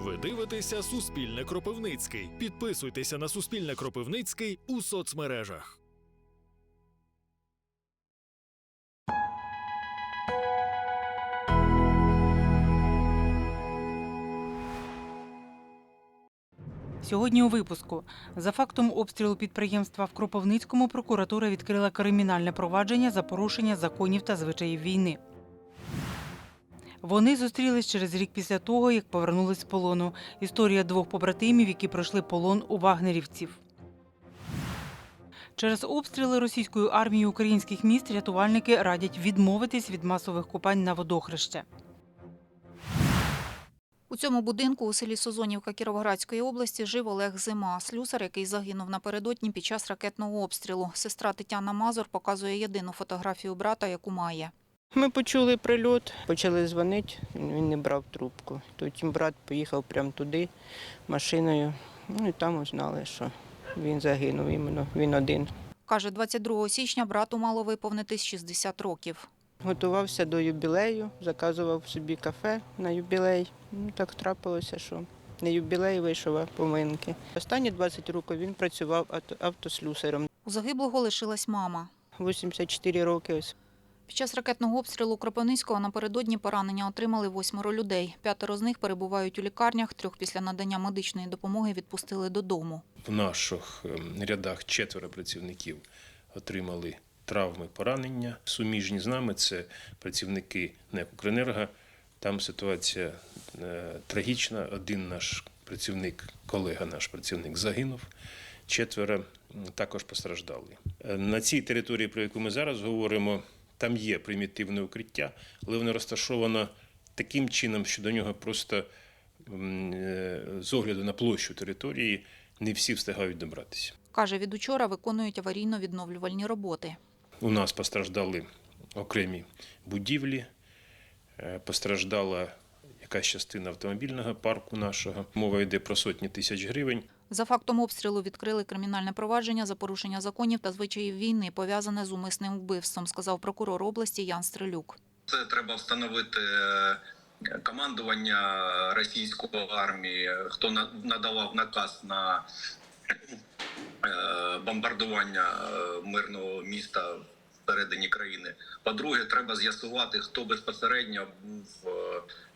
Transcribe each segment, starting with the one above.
Ви дивитеся Суспільне Кропивницький. Підписуйтеся на Суспільне Кропивницький у соцмережах. Сьогодні у випуску за фактом обстрілу підприємства в Кропивницькому прокуратура відкрила кримінальне провадження за порушення законів та звичаїв війни. Вони зустрілись через рік після того, як повернулись з полону. Історія двох побратимів, які пройшли полон у вагнерівців. Через обстріли російською армією українських міст рятувальники радять відмовитись від масових купань на водохреще. У цьому будинку у селі Созонівка Кіровоградської області жив Олег Зима, слюсар, який загинув напередодні під час ракетного обстрілу. Сестра Тетяна Мазур показує єдину фотографію брата, яку має. Ми почули прильот, почали дзвонити, він не брав трубку. Потім брат поїхав прямо туди машиною. Ну і там узнали, що він загинув іменно, він один. Каже, 22 січня брату мало виповнитись 60 років. Готувався до юбілею, заказував собі кафе на юбілей. Ну, так трапилося, що не юбілей вийшов, а поминки. Останні 20 років він працював авто- автослюсарем. У загиблого лишилась мама. 84 роки ось. Під час ракетного обстрілу Кропивницького напередодні поранення отримали восьмеро людей. П'ятеро з них перебувають у лікарнях, трьох після надання медичної допомоги відпустили додому. В наших ем, рядах четверо працівників отримали травми, поранення. Суміжні з нами це працівники НЕК «Укренерго». Там ситуація е, трагічна. Один наш працівник, колега наш працівник загинув, четверо також постраждали. Е, На цій території, про яку ми зараз говоримо, там є примітивне укриття, але воно розташовано таким чином, що до нього просто е, з огляду на площу території не всі встигають добратися. Каже, від учора виконують аварійно-відновлювальні роботи. У нас постраждали окремі будівлі, е, постраждала якась частина автомобільного парку нашого. Мова йде про сотні тисяч гривень. За фактом обстрілу відкрили кримінальне провадження за порушення законів та звичаїв війни, пов'язане з умисним вбивством, сказав прокурор області Ян Стрелюк. Це треба встановити е, командування російської армії, хто на- надавав наказ на е, бомбардування е, мирного міста всередині країни. По-друге, треба з'ясувати, хто безпосередньо був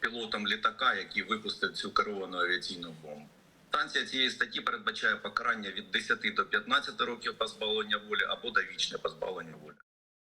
пілотом літака, який випустив цю керовану авіаційну бомбу. Санкція цієї статті передбачає покарання від 10 до 15 років позбавлення волі або довічне позбавлення волі.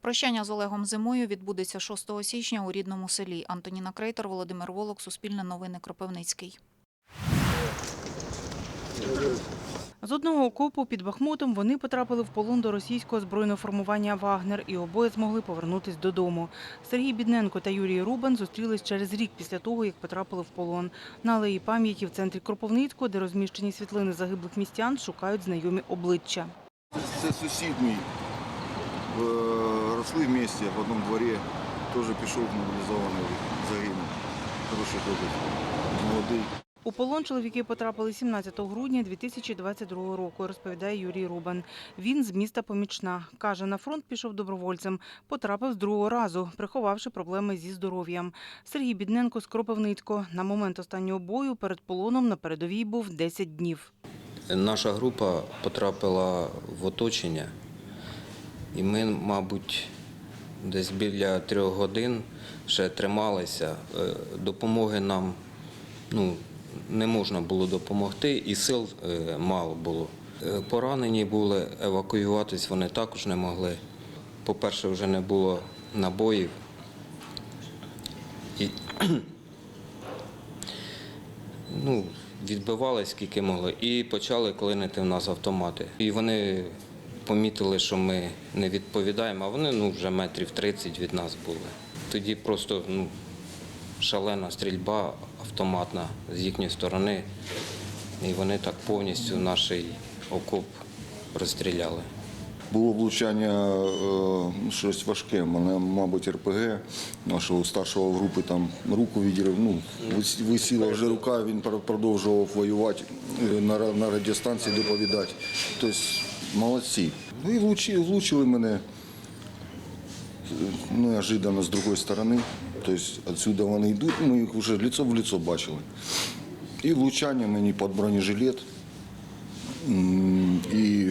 Прощання з Олегом Зимою відбудеться 6 січня у рідному селі. Антоніна Крейтер, Володимир Волок, Суспільне новини Кропивницький. З одного окопу під Бахмутом вони потрапили в полон до російського збройного формування Вагнер і обоє змогли повернутись додому. Сергій Бідненко та Юрій Рубан зустрілись через рік після того, як потрапили в полон. На алеї пам'яті в центрі Кропивницького, де розміщені світлини загиблих містян, шукають знайомі обличчя. Це сусід мій. Е, Росли в місті, в одному дворі. Теж пішов мобілізований, загинув. Хороший хлопець, молодий. У полон чоловіки потрапили 17 грудня 2022 року, розповідає Юрій Рубан. Він з міста Помічна. Каже, на фронт пішов добровольцем. Потрапив з другого разу, приховавши проблеми зі здоров'ям. Сергій Бідненко з Кропивницького. На момент останнього бою перед полоном на передовій був 10 днів. Наша група потрапила в оточення, і ми, мабуть, десь біля трьох годин ще трималися. Е, Допомоги нам ну, не можна було допомогти, і сил е, мало було. Е, Поранені були, евакуюватись вони також не могли. По-перше, вже не було набоїв. І ну, відбивали скільки могли, і почали клинити в нас автомати. І вони помітили, що ми не відповідаємо, а вони ну, вже метрів 30 від нас були. Тоді просто ну, шалена стрільба автоматна з їхньої сторони, і вони так повністю наш окоп розстріляли. Було влучання е, щось важке. Мене, мабуть, РПГ нашого старшого групи там руку відірвав. Ну, висіла вже рука, він продовжував воювати е, на, радіостанції доповідати. Тобто молодці. Ну і влучили, мене е, неожиданно з другої сторони. Тобто відсюди вони йдуть, ми їх вже лицо в лицо бачили. І влучання мені під бронежилет. І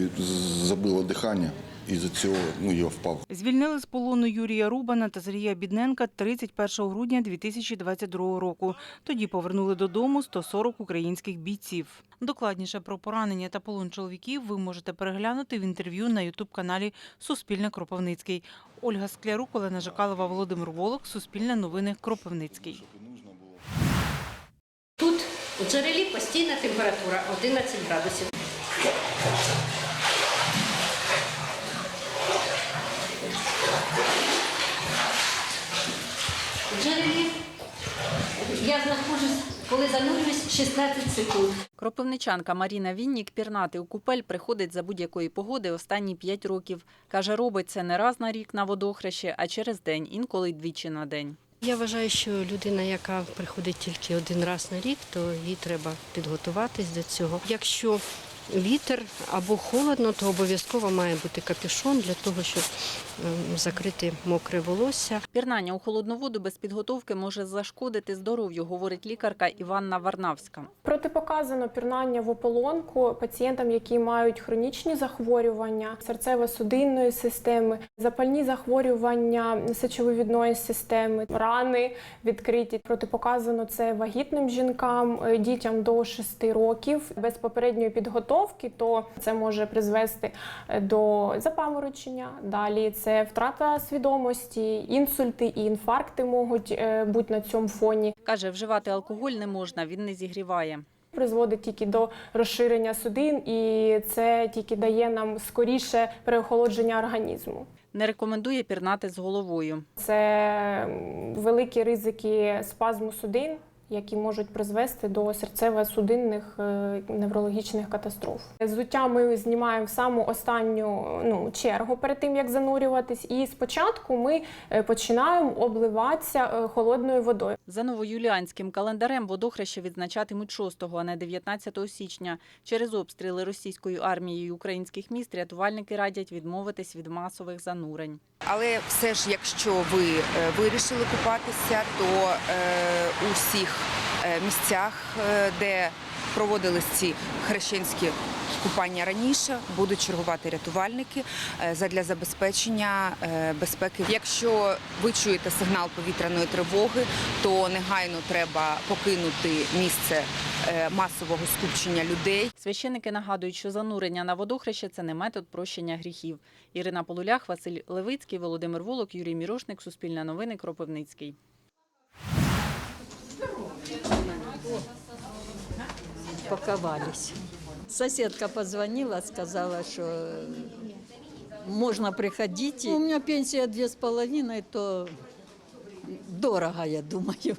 забило дихання. І за цього ну, я впав. Звільнили з полону Юрія Рубана та Сергія Бідненка 31 грудня 2022 року. Тоді повернули додому 140 українських бійців. Докладніше про поранення та полон чоловіків ви можете переглянути в інтерв'ю на ютуб-каналі Суспільне Кропивницький. Ольга Склярук, Олена Жакалова, Володимир Волок, Суспільне новини Кропивницький. Тут у джерелі постійна температура 11 градусів. 16 секунд. Кропивничанка Маріна Віннік пірнати у купель приходить за будь-якої погоди останні п'ять років. Каже, робить це не раз на рік на водохрещі, а через день, інколи й двічі на день. Я вважаю, що людина, яка приходить тільки один раз на рік, то їй треба підготуватись до цього. Якщо вітер або холодно, то обов'язково має бути капюшон для того, щоб ем, закрити мокре волосся. Пірнання у холодну воду без підготовки може зашкодити здоров'ю, говорить лікарка Іванна Варнавська. Протипоказано пірнання в ополонку пацієнтам, які мають хронічні захворювання серцево-судинної системи, запальні захворювання сечовивідної системи, рани відкриті. Протипоказано це вагітним жінкам, е, дітям до 6 років без попередньої підготовки, то це може призвести е, до запаморочення. Далі це втрата свідомості, інсульти і інфаркти можуть е, бути на цьому фоні. Каже, вживати алкоголь не можна, він не зігріває. призводить тільки до розширення судин, і це тільки дає нам скоріше переохолодження організму. Не рекомендує пірнати з головою. Це великі ризики спазму судин, які можуть призвести до серцево-судинних е, неврологічних катастроф. Зуття ми знімаємо в саму останню ну, чергу перед тим, як занурюватись. І спочатку ми е, починаємо обливатися е, холодною водою. За новоюліанським календарем водохреще відзначатимуть 6, а не 19 січня. Через обстріли російською армією українських міст рятувальники радять відмовитись від масових занурень. Але все ж, якщо ви вирішили купатися, то е, у всіх е, місцях, е, де проводились ці хрещенські купання раніше, будуть чергувати рятувальники е, задля забезпечення безпеки. Якщо ви чуєте сигнал повітряної тривоги, то негайно треба покинути місце масового скупчення людей. Священики нагадують, що занурення на водохреще – це не метод прощення гріхів. Ірина Полулях, Василь Левицький, Володимир Волок, Юрій Мірошник, Суспільне новини, Кропивницький. Паковались. Соседка позвонила, сказала, что можно приходить. У меня пенсия две с половиной, то дорого, я думаю.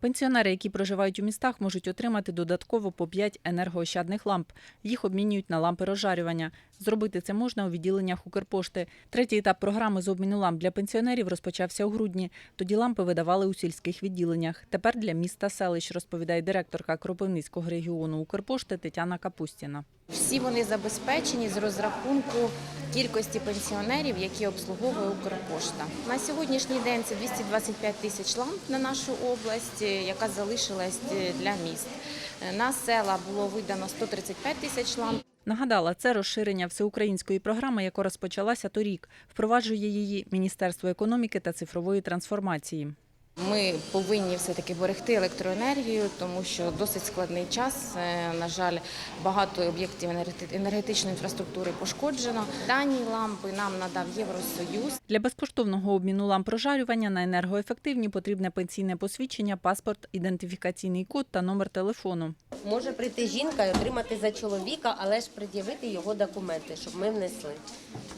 Пенсіонери, які проживають у містах, можуть отримати додатково по 5 енергоощадних ламп. Їх обмінюють на лампи розжарювання. Зробити це можна у відділеннях Укрпошти. Третій етап програми з обміну ламп для пенсіонерів розпочався у грудні. Тоді лампи видавали у сільських відділеннях. Тепер для міст та селищ, розповідає директорка Кропивницького регіону Укрпошти Тетяна Капустіна. Всі вони забезпечені з розрахунку кількості пенсіонерів, які обслуговує Укрпошта. На сьогоднішній день це 225 тисяч ламп на нашу область, е, яка залишилась е, для міст. Е, На села було видано 135 тисяч ламп. Нагадала, це розширення всеукраїнської програми, яка розпочалася торік. Впроваджує її Міністерство економіки та цифрової трансформації. Ми повинні все-таки берегти електроенергію, тому що досить складний час. Е, На жаль, багато об'єктів енергетичної інфраструктури пошкоджено. Дані лампи нам надав Євросоюз. Для безкоштовного обміну ламп прожарювання на енергоефективні потрібне пенсійне посвідчення, паспорт, ідентифікаційний код та номер телефону. Може прийти жінка і отримати за чоловіка, але ж пред'явити його документи, щоб ми внесли.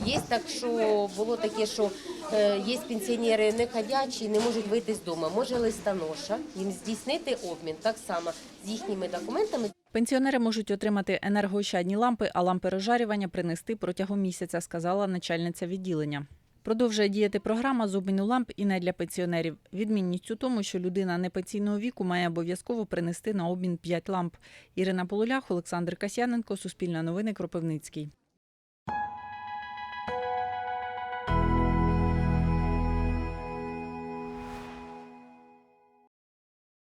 Є так, що було таке, що е, є пенсіонери не ходячі, не можуть вийти з дому. Може листоноша їм здійснити обмін так само з їхніми документами. Пенсіонери можуть отримати енергоощадні лампи, а лампи розжарювання принести протягом місяця, сказала начальниця відділення. Продовжує діяти програма з обміну ламп і не для пенсіонерів. Відмінність у тому, що людина непенсійного віку має обов'язково принести на обмін 5 ламп. Ірина Полулях, Олександр Касяненко, Суспільне новини, Кропивницький.